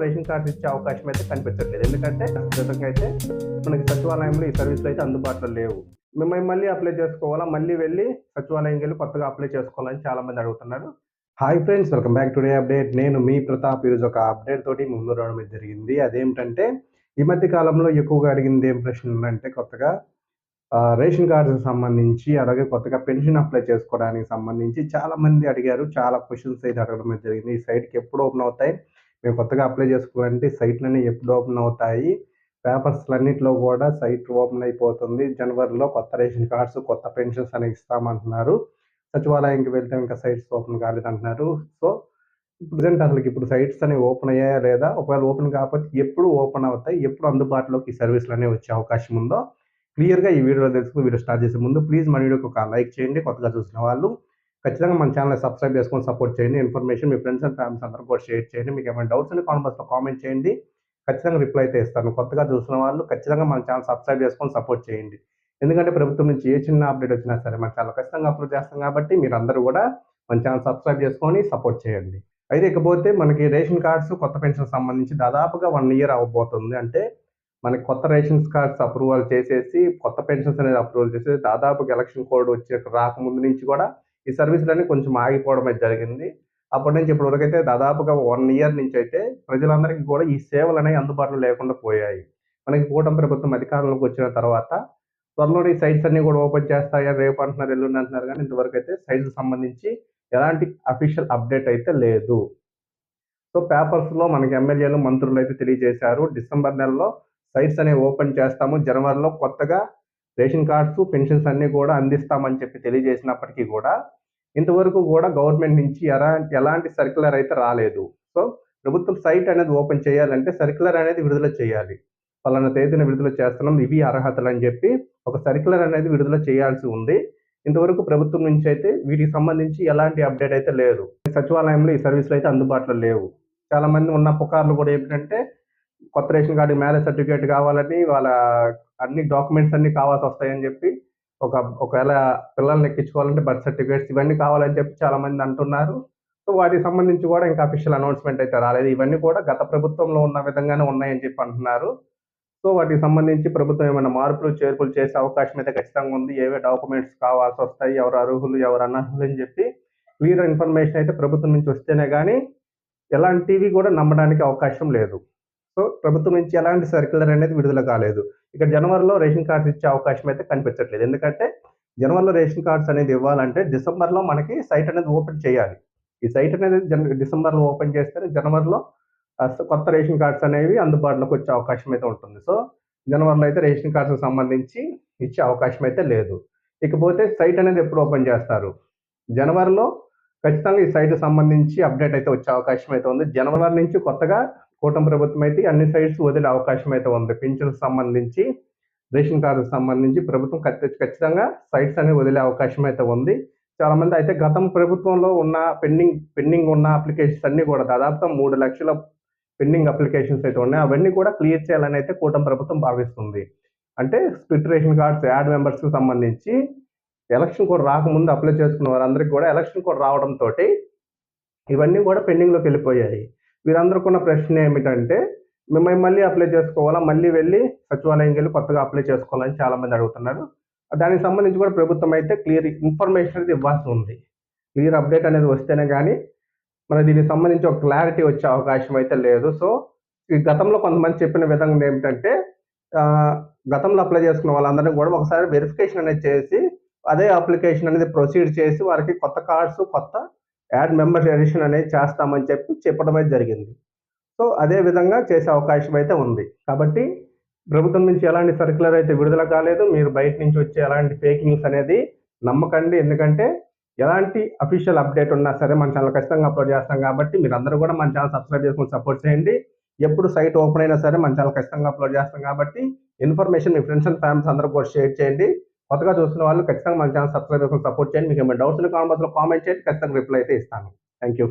Ration card ఇచ్చే అవకాశం అయితే కనిపించట్లేదు. ఎందుకంటే ఖచ్చితంగా అయితే మనకి సచివాలయంలో ఈ సర్వీసులు అయితే అందుబాటులో లేవు. మిమ్మల్ని మళ్ళీ అప్లై చేసుకోవాలా? మళ్ళీ వెళ్ళి సచివాలయంకి వెళ్ళి కొత్తగా అప్లై చేసుకోవాలని చాలా మంది అడుగుతున్నారు hi friends welcome back today update నేను మీ ప్రతాప్. ఈరోజు ఒక అప్డేట్ తోటి ముందు రావడం జరిగింది. అదేమిటంటే ఈ మధ్య కాలంలో ఎక్కువగా అడిగింది ఏం ప్రశ్న అంటే కొత్తగా రేషన్ కార్డుకి సంబంధించి అలాగే కొత్తగా పెన్షన్ అప్లై చేసుకోవడానికి సంబంధించి చాలా మంది అడిగారు. చాలా క్వశ్చన్స్ అయితే అడగడం జరిగింది. ఈ సైట్కి ఎప్పుడు ఓపెన్ అవుతాయి? మేము కొత్తగా అప్లై చేసుకోవాలంటే సైట్లన్నీ ఎప్పుడు ఓపెన్ అవుతాయి. పేపర్స్ అన్నింటిలో కూడా సైట్ ఓపెన్ అయిపోతుంది. జనవరిలో కొత్త రేషన్ కార్డ్స్ కొత్త పెన్షన్స్ అనేవి ఇస్తామంటున్నారు. సచివాలయానికి వెళ్తే ఇంకా సైట్స్ ఓపెన్ కాలేదంటున్నారు. సో ప్రజెంట్ అసలు ఇప్పుడు సైట్స్ అనేవి ఓపెన్ అయ్యాయా లేదా? ఒకవేళ ఓపెన్ కాకపోతే ఎప్పుడు ఓపెన్ అవుతాయి? ఎప్పుడు అందుబాటులోకి ఈ సర్వీసులు అనేవి వచ్చే అవకాశం ఉందో క్లియర్గా ఈ వీడియోలో తెలుసుకుని వీడియో స్టార్ట్ చేసే ముందు ప్లీజ్ మన వీడియోకి ఒక లైక్ చేయండి. కొత్తగా చూసిన వాళ్ళు ఖచ్చితంగా మన ఛానల్ సబ్స్క్రైబ్ చేసుకొని సపోర్ట్ చేయండి. ఇన్ఫర్మేషన్ మీ ఫ్రెండ్స్ అండ్ ఫ్యామిలీస్ అందరూ కూడా షేర్ చేయండి. మీకు ఏమైనా డౌట్స్ ఉంటే కామెంట్ బాక్స్లో కామెంట్ చేయండి. ఖచ్చితంగా రిప్లై అయితే ఇస్తాను. కొత్తగా చూసిన వాళ్ళు ఖచ్చితంగా మన ఛానల్ సబ్స్క్రైబ్ చేసుకొని సపోర్ట్ చేయండి. ఎందుకంటే ప్రభుత్వం నుంచి ఏ చిన్న అప్డేట్ వచ్చినా సరే మన ఛానల్ ఖచ్చితంగా అప్లోడ్ చేస్తాం కాబట్టి మీరు అందరూ కూడా మన ఛానల్ సబ్స్క్రైబ్ చేసుకొని సపోర్ట్ చేయండి. అయితే ఇకపోతే మనకి రేషన్ కార్డ్స్ కొత్త పెన్షన్ సంబంధించి దాదాపుగా వన్ ఇయర్ అవ్వబోతుంది అంటే మనకి కొత్త రేషన్ కార్డ్స్ అప్రూవల్ చేసేసి కొత్త పెన్షన్స్ అనేది అప్రూవల్ చేసేసి దాదాపుగా ఎలక్షన్ కోడ్ వచ్చే రాకముందు నుంచి కూడా ఈ సర్వీసులన్నీ కొంచెం ఆగిపోవడం అయితే జరిగింది. అప్పటి నుంచి ఇప్పటి వరకు అయితే దాదాపుగా వన్ ఇయర్ నుంచి అయితే ప్రజలందరికీ కూడా ఈ సేవలు అనేవి అందుబాటులో లేకుండా పోయాయి. మనకి కూటమి ప్రభుత్వం అధికారంలోకి వచ్చిన తర్వాత త్వరలో ఈ సైట్స్ అన్ని కూడా ఓపెన్ చేస్తాయని రేపు అంటున్నారు ఎల్లుండి అంటున్నారు కానీ ఇంతవరకు అయితే సైట్స్ సంబంధించి ఎలాంటి అఫీషియల్ అప్డేట్ అయితే లేదు. సో పేపర్స్లో మనకి ఎమ్మెల్యేలు మంత్రులు అయితే తెలియజేశారు. డిసెంబర్ నెలలో సైట్స్ అనేవి ఓపెన్ చేస్తాము. జనవరిలో కొత్తగా రేషన్ కార్డ్స్ పెన్షన్స్ అన్ని కూడా అందిస్తామని చెప్పి తెలియజేసినప్పటికీ కూడా ఇంతవరకు కూడా గవర్నమెంట్ నుంచి ఎలా ఎలాంటి సర్క్యులర్ అయితే రాలేదు. సో ప్రభుత్వం సైట్ అనేది ఓపెన్ చేయాలంటే సర్క్యులర్ అనేది విడుదల చేయాలి. పలానా తేదీన విడుదల చేస్తున్నాం ఇవి అర్హతలు అని చెప్పి ఒక సర్క్యులర్ అనేది విడుదల చేయాల్సి ఉంది. ఇంతవరకు ప్రభుత్వం నుంచి అయితే వీటికి సంబంధించి ఎలాంటి అప్డేట్ అయితే లేదు. సచివాలయంలో ఈ సర్వీసులు అయితే అందుబాటులో లేవు. చాలా మంది ఉన్న పుకార్లు కూడా ఏంటంటే కొత్త రేషన్ కార్డు మ్యారేజ్ సర్టిఫికేట్ కావాలని వాళ్ళ అన్ని డాక్యుమెంట్స్ అన్ని కావాల్సి వస్తాయని చెప్పి ఒక ఒకవేళ పిల్లల్ని ఎక్కించుకోవాలంటే బర్త్ సర్టిఫికేట్స్ ఇవన్నీ కావాలని చెప్పి చాలా మంది అంటున్నారు. సో వాటికి సంబంధించి కూడా ఇంకా అఫీషియల్ అనౌన్స్మెంట్ అయితే రాలేదు. ఇవన్నీ కూడా గత ప్రభుత్వంలో ఉన్న విధంగానే ఉన్నాయని చెప్పి అంటున్నారు. సో వాటికి సంబంధించి ప్రభుత్వం ఏమైనా మార్పులు చేర్పులు చేసే అవకాశం అయితే ఖచ్చితంగా ఉంది. ఏవే డాక్యుమెంట్స్ కావాల్సి వస్తాయి ఎవరు అర్హులు ఎవరు అనర్హులు అని చెప్పి క్లియర్ ఇన్ఫర్మేషన్ అయితే ప్రభుత్వం నుంచి వస్తేనే కానీ ఎలాంటివి కూడా నమ్మడానికి అవకాశం లేదు. సో ప్రభుత్వం నుంచి ఎలాంటి సర్క్యులర్ అనేది విడుదల కాలేదు. ఇక జనవరిలో రేషన్ కార్డ్స్ ఇచ్చే అవకాశం అయితే కనిపించట్లేదు. ఎందుకంటే జనవరిలో రేషన్ కార్డ్స్ అనేది ఇవ్వాలంటే డిసెంబర్లో మనకి సైట్ అనేది ఓపెన్ చేయాలి. ఈ సైట్ అనేది జన డిసెంబర్లో ఓపెన్ చేస్తే జనవరిలో కొత్త రేషన్ కార్డ్స్ అనేవి అందుబాటులోకి వచ్చే అవకాశం అయితే ఉంటుంది. సో జనవరిలో అయితే రేషన్ కార్డ్స్కి సంబంధించి ఇచ్చే అవకాశం అయితే లేదు. ఇకపోతే సైట్ అనేది ఎప్పుడు ఓపెన్ చేస్తారు? జనవరిలో ఖచ్చితంగా ఈ సైట్ సంబంధించి అప్డేట్ అయితే వచ్చే అవకాశం అయితే ఉంది. జనవరి నుంచి కొత్తగా కూటమి ప్రభుత్వం అయితే అన్ని సైట్స్ వదిలే అవకాశం అయితే ఉంది. పింఛన్కి సంబంధించి రేషన్ కార్డు సంబంధించి ప్రభుత్వం ఖచ్చితంగా సైట్స్ అనేవి వదిలే అవకాశం అయితే ఉంది. చాలా మంది అయితే గతం ప్రభుత్వంలో ఉన్న పెండింగ్ పెండింగ్ ఉన్న అప్లికేషన్స్ అన్ని కూడా దాదాపుగా మూడు లక్షల పెండింగ్ అప్లికేషన్స్ అయితే ఉన్నాయి. అవన్నీ కూడా క్లియర్ చేయాలని అయితే కూటమి ప్రభుత్వం భావిస్తుంది. అంటే స్ప్లిట్ రేషన్ కార్డ్స్ యాడ్ మెంబర్స్కి సంబంధించి ఎలక్షన్ కూడా రాకముందు అప్లై చేసుకున్న వారందరికీ కూడా ఎలక్షన్ కూడా రావడంతో ఇవన్నీ కూడా పెండింగ్లోకి వెళ్ళిపోయాయి. వీరందరికీ ఉన్న ప్రశ్న ఏమిటంటే మిమ్మల్ని మళ్ళీ అప్లై చేసుకోవాలా? మళ్ళీ వెళ్ళి సచివాలయంకి వెళ్ళి కొత్తగా అప్లై చేసుకోవాలని చాలామంది అడుగుతున్నారు. దానికి సంబంధించి కూడా ప్రభుత్వం అయితే క్లియర్ ఇన్ఫర్మేషన్ అనేది ఇవ్వాల్సి ఉంది. క్లియర్ అప్డేట్ అనేది వస్తేనే కానీ మన దీనికి సంబంధించి ఒక క్లారిటీ వచ్చే అవకాశం అయితే లేదు. సో ఈ గతంలో కొంతమంది చెప్పిన విధంగా ఏమిటంటే గతంలో అప్లై చేసుకున్న వాళ్ళందరినీ కూడా ఒకసారి వెరిఫికేషన్ అనేది చేసి అదే అప్లికేషన్ అనేది ప్రొసీడ్ చేసి వారికి కొత్త కార్డ్స్ కొత్త యాడ్ మెంబర్స్ ఎడిషన్ అనేది చేస్తామని చెప్పి చెప్పడం అయితే జరిగింది. సో అదే విధంగా చేసే అవకాశం అయితే ఉంది. కాబట్టి ప్రభుత్వం నుంచి ఎలాంటి సర్క్యులర్ అయితే విడుదల కాలేదు. మీరు బయట నుంచి వచ్చే ఎలాంటి ఫేక్ న్యూస్ అనేది నమ్మకండి. ఎందుకంటే ఎలాంటి అఫీషియల్ అప్డేట్ ఉన్నా సరే మన ఛానల్ ఖచ్చితంగా అప్లోడ్ చేస్తాం కాబట్టి మీరు అందరూ కూడా మన ఛానల్ సబ్స్క్రైబ్ చేసుకుని సపోర్ట్ చేయండి. ఎప్పుడు సైట్ ఓపెన్ అయినా సరే మన ఛానల్ ఖచ్చితంగా అప్లోడ్ చేస్తాం కాబట్టి ఇన్ఫర్మేషన్ మీ ఫ్రెండ్స్ అండ్ ఫ్యామిలీస్ అందరూ కూడా షేర్ చేయండి. కొత్తగా చూస్తున్న వాళ్ళు ఖచ్చితంగా మన ఛానల్ సబ్స్క్రైబ్ చేసుకుని సపోర్ట్ చేయండి. మీకు ఏమైనా డౌట్స్ కామెంట్స్లో కామెంట్ చేయండి. ఖచ్చితంగా రిప్లై అయితే ఇస్తాను. Thank you